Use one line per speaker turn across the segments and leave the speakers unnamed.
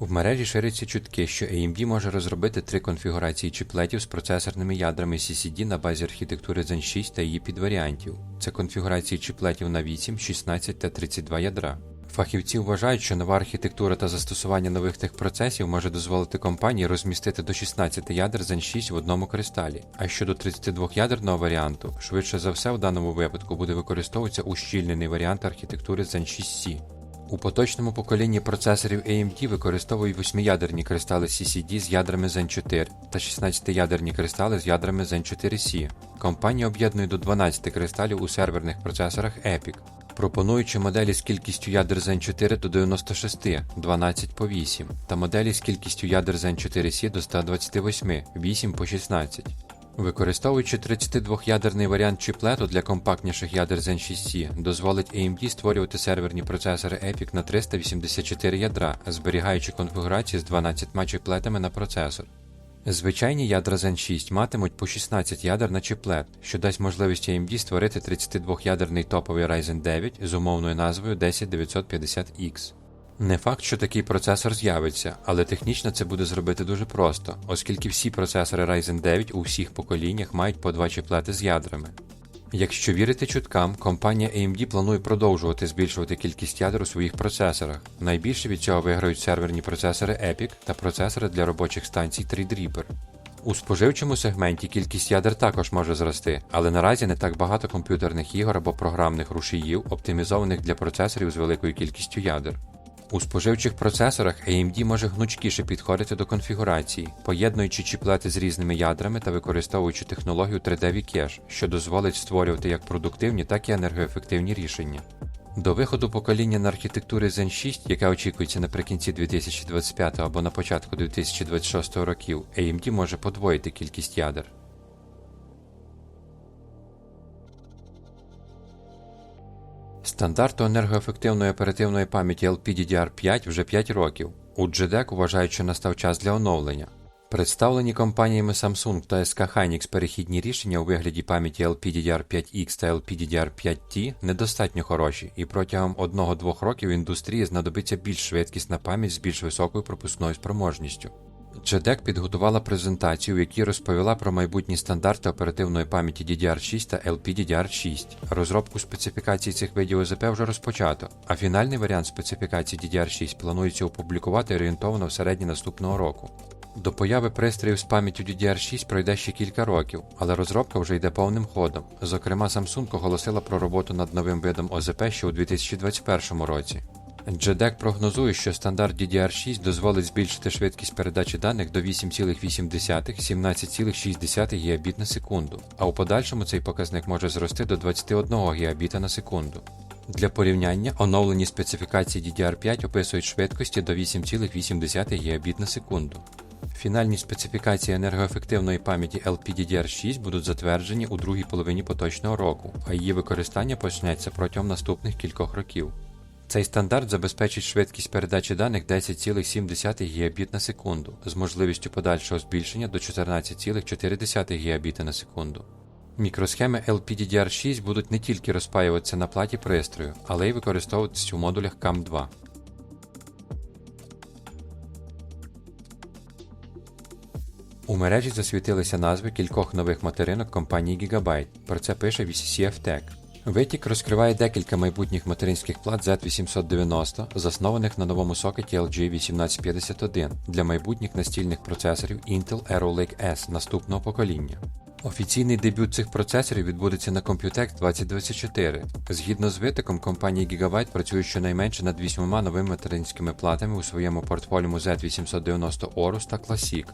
В мережі ширяться чутки, що AMD може розробити три конфігурації чіплетів з процесорними ядрами CCD на базі архітектури Zen 6 та її підваріантів. Це конфігурації чіплетів на 8, 16 та 32 ядра. Фахівці вважають, що нова архітектура та застосування нових техпроцесів може дозволити компанії розмістити до 16 ядер Zen 6 в одному кристалі. А щодо 32 ядерного варіанту, швидше за все в даному випадку буде використовуватися ущільнений варіант архітектури Zen 6C. У поточному поколінні процесорів AMD використовують 8-ядерні кристали CCD з ядрами Zen 4 та 16-ядерні кристали з ядрами Zen 4C. Компанія об'єднує до 12 кристалів у серверних процесорах EPIC, пропонуючи моделі з кількістю ядер Zen 4 до 96, 12 по 8, та моделі з кількістю ядер Zen 4C до 128, 8 по 16. Використовуючи 32-ядерний варіант чіплету для компактніших ядер Zen 6C, дозволить AMD створювати серверні процесори EPIC на 384 ядра, зберігаючи конфігурації з 12 чіплетами на процесор. Звичайні ядра Zen 6 матимуть по 16 ядер на чіплет, що дасть можливість AMD створити 32-ядерний топовий Ryzen 9 з умовною назвою 10950X. Не факт, що такий процесор з'явиться, але технічно це буде зробити дуже просто, оскільки всі процесори Ryzen 9 у всіх поколіннях мають по два чіплети з ядрами. Якщо вірити чуткам, компанія AMD планує продовжувати збільшувати кількість ядер у своїх процесорах. Найбільше від цього виграють серверні процесори EPIC та процесори для робочих станцій Threadripper. У споживчому сегменті кількість ядер також може зрости, але наразі не так багато комп'ютерних ігор або програмних рушіїв, оптимізованих для процесорів з великою кількістю ядер. У споживчих процесорах AMD може гнучкіше підходити до конфігурації, поєднуючи чіплети з різними ядрами та використовуючи технологію 3D V-Cache, що дозволить створювати як продуктивні, так і енергоефективні рішення. До виходу покоління на архітектури Zen 6, яке очікується наприкінці 2025 або на початку 2026 років, AMD може подвоїти кількість ядер. Стандарту енергоефективної оперативної пам'яті LPDDR5 вже 5 років. У JEDEC вважають, що настав час для оновлення. Представлені компаніями Samsung та SK Hynix перехідні рішення у вигляді пам'яті LPDDR5X та LPDDR5T недостатньо хороші, і протягом 1-2 років індустрії знадобиться більш швидкісна пам'ять з більш високою пропускною спроможністю. JEDEC підготувала презентацію, в якій розповіла про майбутні стандарти оперативної пам'яті DDR6 та LPDDR6. Розробку специфікацій цих видів ОЗП вже розпочато, а фінальний варіант специфікації DDR6 планується опублікувати орієнтовано в середні наступного року. До появи пристроїв з пам'яттю DDR6 пройде ще кілька років, але розробка вже йде повним ходом. Зокрема, Samsung оголосила про роботу над новим видом ОЗП ще у 2021 році. JEDEC прогнозує, що стандарт DDR6 дозволить збільшити швидкість передачі даних до 8,8-17,6 Гбіт на секунду, а у подальшому цей показник може зрости до 21 Гбіта на секунду. Для порівняння оновлені специфікації DDR5 описують швидкості до 8,8 Гбіт на секунду. Фінальні специфікації енергоефективної пам'яті LPDDR6 будуть затверджені у другій половині поточного року, а її використання почнеться протягом наступних кількох років. Цей стандарт забезпечить швидкість передачі даних 10,7 Гбіт на секунду з можливістю подальшого збільшення до 14,4 Гбіт на секунду. Мікросхеми LPDDR6 будуть не тільки розпаюватися на платі пристрою, але й використовуватися у модулях CAM2. У мережі засвітилися назви кількох нових материнок компанії Gigabyte. Про це пише VCCF Tech. Витік розкриває декілька майбутніх материнських плат Z890, заснованих на новому сокеті LG 1851 для майбутніх настільних процесорів Intel Arrow Lake S наступного покоління. Офіційний дебют цих процесорів відбудеться на Computex 2024. Згідно з витоком, компанія Gigabyte працює щонайменше над вісьмома новими материнськими платами у своєму портфоліуму Z890 Aorus та Classic.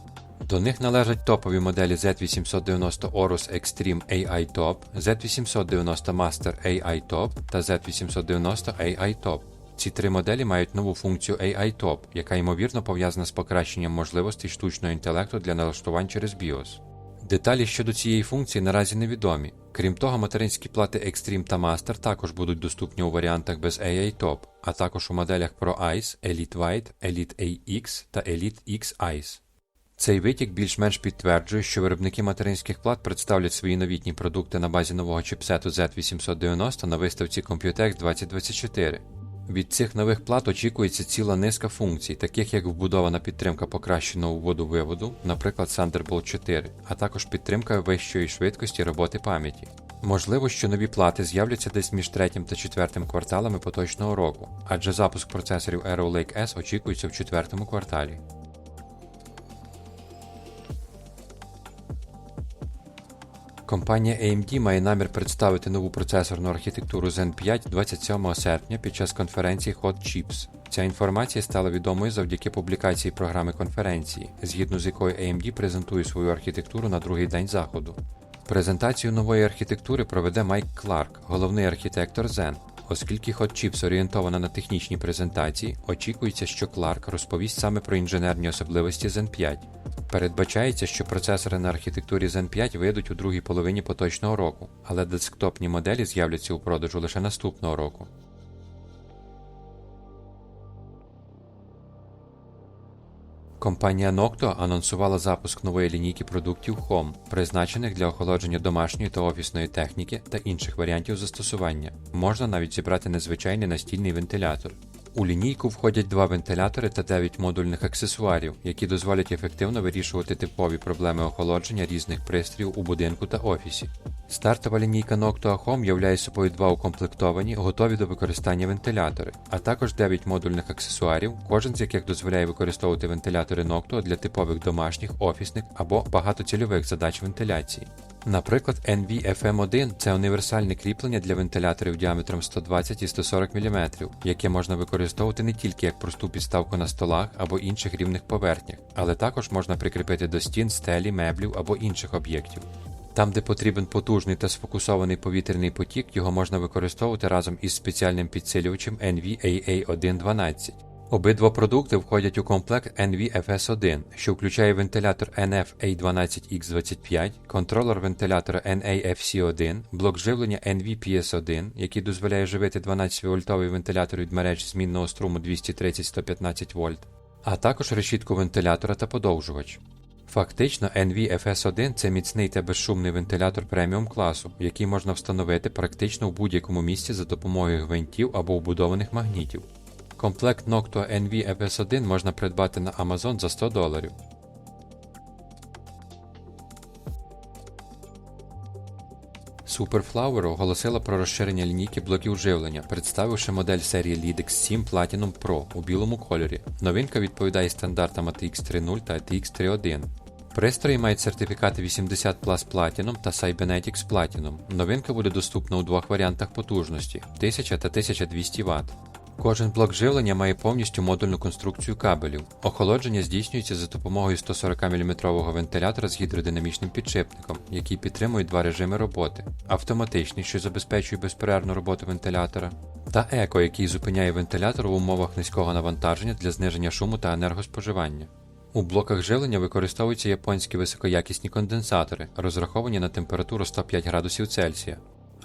До них належать топові моделі Z890 Aorus Extreme AI Top, Z890 Master AI Top та Z890 AI Top. Ці три моделі мають нову функцію AI Top, яка ймовірно пов'язана з покращенням можливостей штучного інтелекту для налаштувань через BIOS. Деталі щодо цієї функції наразі невідомі. Крім того, материнські плати Extreme та Master також будуть доступні у варіантах без AI Top, а також у моделях Pro Ice, Elite White, Elite AX та Elite X Ice. Цей витік більш-менш підтверджує, що виробники материнських плат представлять свої новітні продукти на базі нового чіпсету Z890 на виставці Computex 2024. Від цих нових плат очікується ціла низка функцій, таких як вбудована підтримка покращеного вводу-виводу, наприклад, Thunderbolt 4, а також підтримка вищої швидкості роботи пам'яті. Можливо, що нові плати з'являться десь між третім та четвертим кварталами поточного року, адже запуск процесорів Arrow Lake S очікується в четвертому кварталі. Компанія AMD має намір представити нову процесорну архітектуру Zen 5 27 серпня під час конференції Hot Chips. Ця інформація стала відомою завдяки публікації програми конференції, згідно з якою AMD презентує свою архітектуру на другий день заходу. Презентацію нової архітектури проведе Майк Кларк, головний архітектор Zen. Оскільки Hot Chips орієнтована на технічні презентації, очікується, що Кларк розповість саме про інженерні особливості Zen 5. Передбачається, що процесори на архітектурі Zen 5 вийдуть у другій половині поточного року, але десктопні моделі з'являться у продажу лише наступного року. Компанія Nocto анонсувала запуск нової лінійки продуктів Home, призначених для охолодження домашньої та офісної техніки та інших варіантів застосування. Можна навіть зібрати незвичайний настільний вентилятор. У лінійку входять два вентилятори та 9 модульних аксесуарів, які дозволять ефективно вирішувати типові проблеми охолодження різних пристроїв у будинку та офісі. Стартова лінійка Noctua Home являє собою два укомплектовані, готові до використання вентилятори, а також 9 модульних аксесуарів, кожен з яких дозволяє використовувати вентилятори Noctua для типових домашніх, офісних або багатоцільових задач вентиляції. Наприклад, NV-FM1 це універсальне кріплення для вентиляторів діаметром 120 і 140 мм, яке можна використовувати не тільки як просту підставку на столах або інших рівних поверхнях, але також можна прикріпити до стін, стелі, меблів або інших об'єктів. Там, де потрібен потужний та сфокусований повітряний потік, його можна використовувати разом із спеціальним підсилювачем NV-AA112. Обидва продукти входять у комплект NV-FS1, що включає вентилятор NF-A12X25, контролер вентилятора NAFC1, блок живлення NV-PS1, який дозволяє живити 12-вольтовий вентилятор від мережі змінного струму 230-115 вольт, а також решітку вентилятора та подовжувач. Фактично, NV-FS1 це міцний та безшумний вентилятор преміум класу, який можна встановити практично в будь-якому місці за допомогою гвинтів або вбудованих магнітів. Комплект Noctua NV FS1 можна придбати на Amazon за 100 доларів. Superflower оголосила про розширення лінійки блоків живлення, представивши модель серії LEDX 7 Platinum Pro у білому кольорі. Новинка відповідає стандартам ATX 3.0 та ATX 3.1. Пристрої мають сертифікати 80 Plus Platinum та Cybernetics Platinum. Новинка буде доступна у двох варіантах потужності 1000 та 1200 Вт. Кожен блок живлення має повністю модульну конструкцію кабелів. Охолодження здійснюється за допомогою 140 мм вентилятора з гідродинамічним підшипником, який підтримує два режими роботи: автоматичний, що забезпечує безперервну роботу вентилятора, та еко, який зупиняє вентилятор в умовах низького навантаження для зниження шуму та енергоспоживання. У блоках живлення використовуються японські високоякісні конденсатори, розраховані на температуру 105 градусів Цельсія.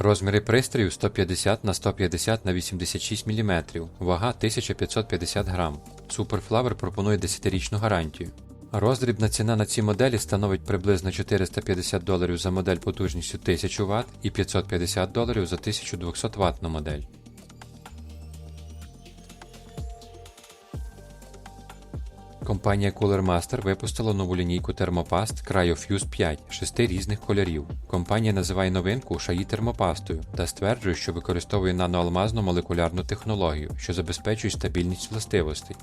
Розміри пристрою 150 на 150 на 86 мм, вага 1550 грам. Superflower пропонує 10-річну гарантію. Роздрібна ціна на ці моделі становить приблизно 450 доларів за модель потужністю 1000 Вт і 550 доларів за 1200 Вт модель. Компанія Cooler Master випустила нову лінійку термопаст CryoFuse 5 шести різних кольорів. Компанія називає новинку шаї термопастою та стверджує, що використовує наноалмазну молекулярну технологію, що забезпечує стабільність властивостей.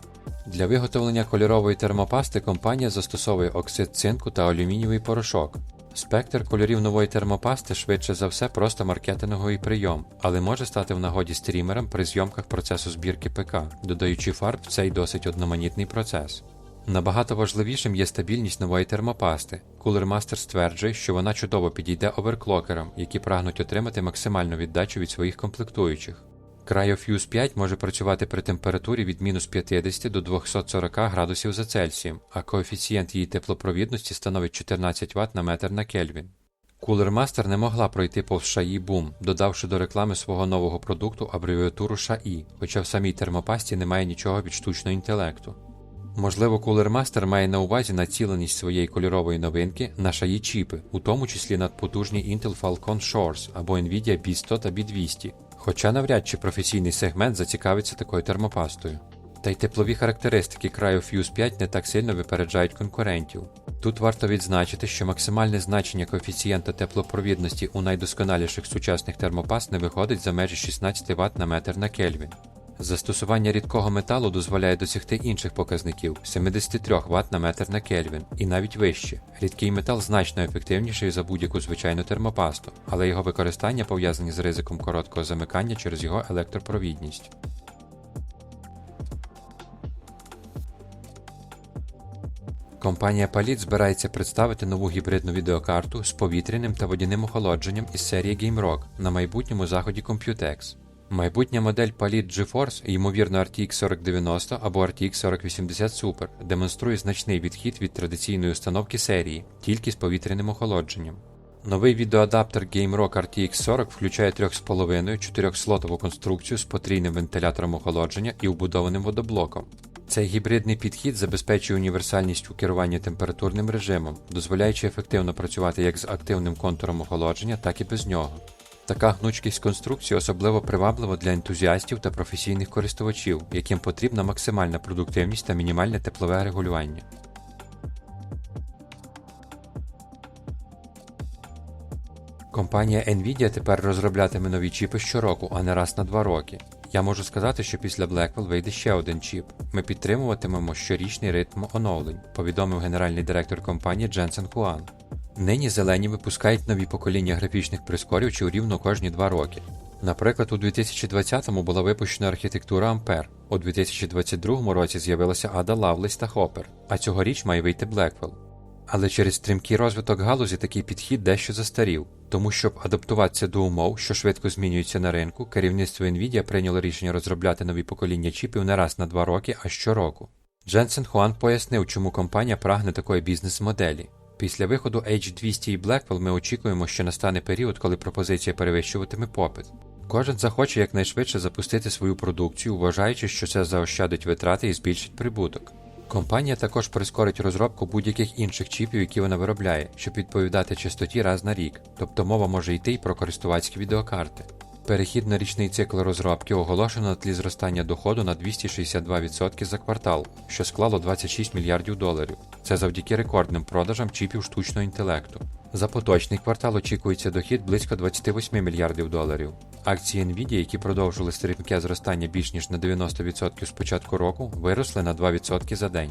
Для виготовлення кольорової термопасти компанія застосовує оксид цинку та алюмінієвий порошок. Спектр кольорів нової термопасти швидше за все просто маркетинговий прийом, але може стати в нагоді стрімерам при зйомках процесу збірки ПК, додаючи фарб в цей досить одноманітний процес. Набагато важливішим є стабільність нової термопасти. Cooler Master стверджує, що вона чудово підійде оверклокерам, які прагнуть отримати максимальну віддачу від своїх комплектуючих. CryoFuse 5 може працювати при температурі від мінус 50 до 240 градусів за Цельсієм, а коефіцієнт її теплопровідності становить 14 Вт на метр на Кельвін. Cooler Master не могла пройти повз шаї Boom, додавши до реклами свого нового продукту абревіатуру ШАІ, хоча в самій термопасті немає нічого від штучного інтелекту. Можливо, Cooler Master має на увазі націленість своєї кольорової новинки на шаї чіпи, у тому числі надпотужні Intel Falcon Shores або Nvidia B100 та B200. Хоча навряд чи професійний сегмент зацікавиться такою термопастою. Та й теплові характеристики краю Fuse 5 не так сильно випереджають конкурентів. Тут варто відзначити, що максимальне значення коефіцієнта теплопровідності у найдосконаліших сучасних термопаст не виходить за межі 16 Вт на метр на Кельвін. Застосування рідкого металу дозволяє досягти інших показників 73 Вт на метр на Кельвін і навіть вище. Рідкий метал значно ефективніший за будь-яку звичайну термопасту, але його використання пов'язані з ризиком короткого замикання через його електропровідність. Компанія Palit збирається представити нову гібридну відеокарту з повітряним та водяним охолодженням із серії GameRock на майбутньому заході Computex. Майбутня модель Palit GeForce, ймовірно RTX 4090 або RTX 4080 Super, демонструє значний відхід від традиційної установки серії, тільки з повітряним охолодженням. Новий відеоадаптер GameRock RTX 40 включає 3,5-4 слотову конструкцію з потрійним вентилятором охолодження і вбудованим водоблоком. Цей гібридний підхід забезпечує універсальність у керуванні температурним режимом, дозволяючи ефективно працювати як з активним контуром охолодження, так і без нього. Така гнучкість конструкції особливо приваблива для ентузіастів та професійних користувачів, яким потрібна максимальна продуктивність та мінімальне теплове регулювання. Компанія Nvidia тепер розроблятиме нові чіпи щороку, а не раз на два роки. Я можу сказати, що після Blackwell вийде ще один чіп. Ми підтримуватимемо щорічний ритм оновлень, повідомив генеральний директор компанії Дженсен Хуан. Нині зелені випускають нові покоління графічних прискорювачів рівно кожні два роки. Наприклад, у 2020-му була випущена архітектура Ampere, у 2022 році з'явилася Ada Lovelace та Hopper, а цьогоріч має вийти Blackwell. Але через стрімкий розвиток галузі такий підхід дещо застарів, тому щоб адаптуватися до умов, що швидко змінюються на ринку, керівництво Nvidia прийняло рішення розробляти нові покоління чіпів не раз на два роки, а щороку. Дженсен Хуан пояснив, чому компанія прагне такої бізнес-моделі. Після виходу H200 і Blackwell ми очікуємо, що настане період, коли пропозиція перевищуватиме попит. Кожен захоче якнайшвидше запустити свою продукцію, вважаючи, що це заощадить витрати і збільшить прибуток. Компанія також прискорить розробку будь-яких інших чіпів, які вона виробляє, щоб відповідати частоті раз на рік, тобто мова може йти й про користувацькі відеокарти. Перехід на річний цикл розробки оголошено на тлі зростання доходу на 262% за квартал, що склало 26 мільярдів доларів. Це завдяки рекордним продажам чіпів штучного інтелекту. За поточний квартал очікується дохід близько 28 мільярдів доларів. Акції Nvidia, які продовжили стрімке зростання більш ніж на 90% з початку року, виросли на 2% за день.